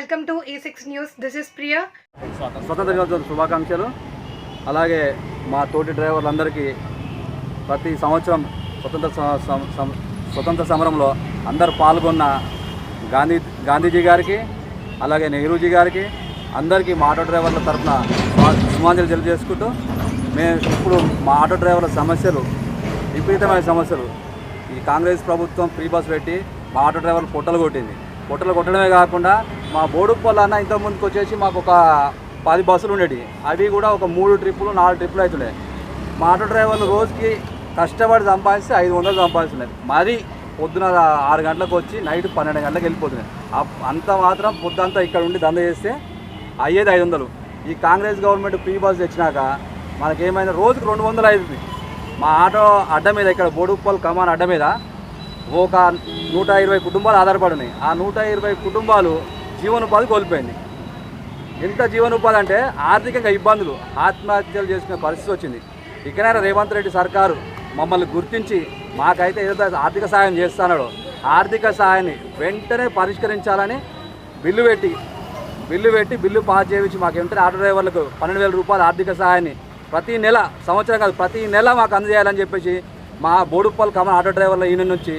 Welcome to e A six news. This is Priya స్వతంత్ర దినోత్సవ శుభాకాంక్షలు. అలాగే మా తోటి డ్రైవర్లందరికీ ప్రతి సంవత్సరం స్వతంత్ర స్వతంత్ర సమరంలో అందరు పాల్గొన్న గాంధీ గాంధీజీ గారికి అలాగే నెహ్రూజీ గారికి అందరికీ మా ఆటో డ్రైవర్ల తరఫున సుమాంజలి తెలియజేసుకుంటూ మేము ఇప్పుడు మా ఆటో డ్రైవర్ల సమస్యలు విపరీతమైన సమస్యలు. ఈ కాంగ్రెస్ ప్రభుత్వం ఫ్రీ బస్ పెట్టి మా ఆటో డ్రైవర్లు పొట్టలు కొట్టింది. పొట్టలు కొట్టడమే కాకుండా మా బోడుప్పల్ అన్న ఇంత ముందుకు వచ్చేసి మాకు ఒక పది బస్సులు ఉండేవి అవి కూడా ఒక మూడు ట్రిప్పులు నాలుగు ట్రిప్పులు అవుతున్నాయి మా ఆటో డ్రైవర్లు రోజుకి కష్టపడి సంపాదిస్తే ఐదు వందలు సంపాదిస్తున్నాయి మరీ పొద్దున ఆరు గంటలకు వచ్చి నైట్ పన్నెండు గంటలకు వెళ్ళిపోతున్నాయి అంత మాత్రం పొద్దంతా ఇక్కడ ఉండి దంద చేస్తే అయ్యేది ఐదు వందలు. ఈ కాంగ్రెస్ గవర్నమెంట్ ఫ్రీ బస్ తెచ్చినాక మనకేమైనా రోజుకు రెండు వందలు అవుతుంది మా ఆటో అడ్డ మీద ఇక్కడ బోడుప్పల్ కమాన్ అడ్డ మీద ఒక నూట ఇరవై కుటుంబాలు ఆధారపడి ఉన్నాయి. ఆ నూట ఇరవై కుటుంబాలు జీవనోపాధి కోల్పోయింది. ఎంత జీవనోపాధి అంటే ఆర్థికంగా ఇబ్బందులు ఆత్మహత్యలు చేసుకునే పరిస్థితి వచ్చింది. ఇకనైనా రేవంత్ రెడ్డి సర్కారు మమ్మల్ని గుర్తించి మాకైతే ఏదో ఆర్థిక సాయం చేస్తున్నాడో ఆర్థిక సాయాన్ని వెంటనే పరిష్కరించాలని బిల్లు పెట్టి బిల్లు పెట్టి బిల్లు పాస్ చేయించి మాకు వెంటనే ఆటో డ్రైవర్లకు పన్నెండు వేల రూపాయల ఆర్థిక సహాయాన్ని ప్రతి నెల సంవత్సరం కాదు ప్రతి నెల మాకు అందజేయాలని చెప్పేసి మా బోడుప్పల్ కమల ఆటో డ్రైవర్ల యూనియన్ నుంచి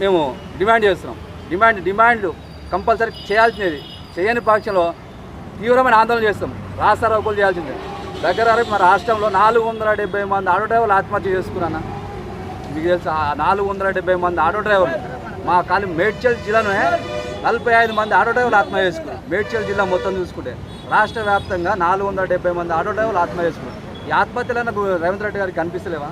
మేము డిమాండ్ చేస్తున్నాం. డిమాండ్ డిమాండ్ కంపల్సరీ చేయాల్సినది. చేయని పక్షంలో తీవ్రమైన ఆందోళన చేస్తాం. రాష్ట్ర రోగులు చేయాల్సిందే. దగ్గర వరకు మన రాష్ట్రంలో నాలుగు వందల డెబ్బై మంది ఆటో డ్రైవర్లు ఆత్మహత్య చేసుకున్నాను మీకు తెలుసు ఆ నాలుగు వందల డెబ్బై మంది ఆటో డ్రైవర్లు మా ఖాళీ మేడ్చల్ జిల్లాలోనే నలభై ఐదు మంది ఆటో డ్రైవర్లు ఆత్మహత్య చేసుకున్నారు. మేడ్చల్ జిల్లా మొత్తం చూసుకుంటే రాష్ట్ర వ్యాప్తంగా నాలుగు వందల డెబ్బై మంది ఆటో డ్రైవర్లు ఆత్మహత్య చేసుకున్నారు. ఈ ఆత్మహత్యలను రేవంత్ రెడ్డి గారికి కనిపిస్తలేవా?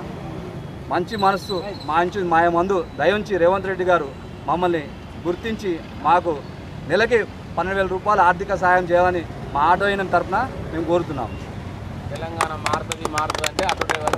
మంచి మనస్సు మంచి మాయ మందు దయించి రేవంత్ రెడ్డి గారు మమ్మల్ని గుర్తించి మాకు నెలకి పన్నెండు వేల రూపాయలు ఆర్థిక సాయం చేయాలని మా ఆటో యూనియన్ తరఫున మేము కోరుతున్నాం. తెలంగాణ మారుతుంది మారుతుంది అంటే ఆటో డ్రైవర్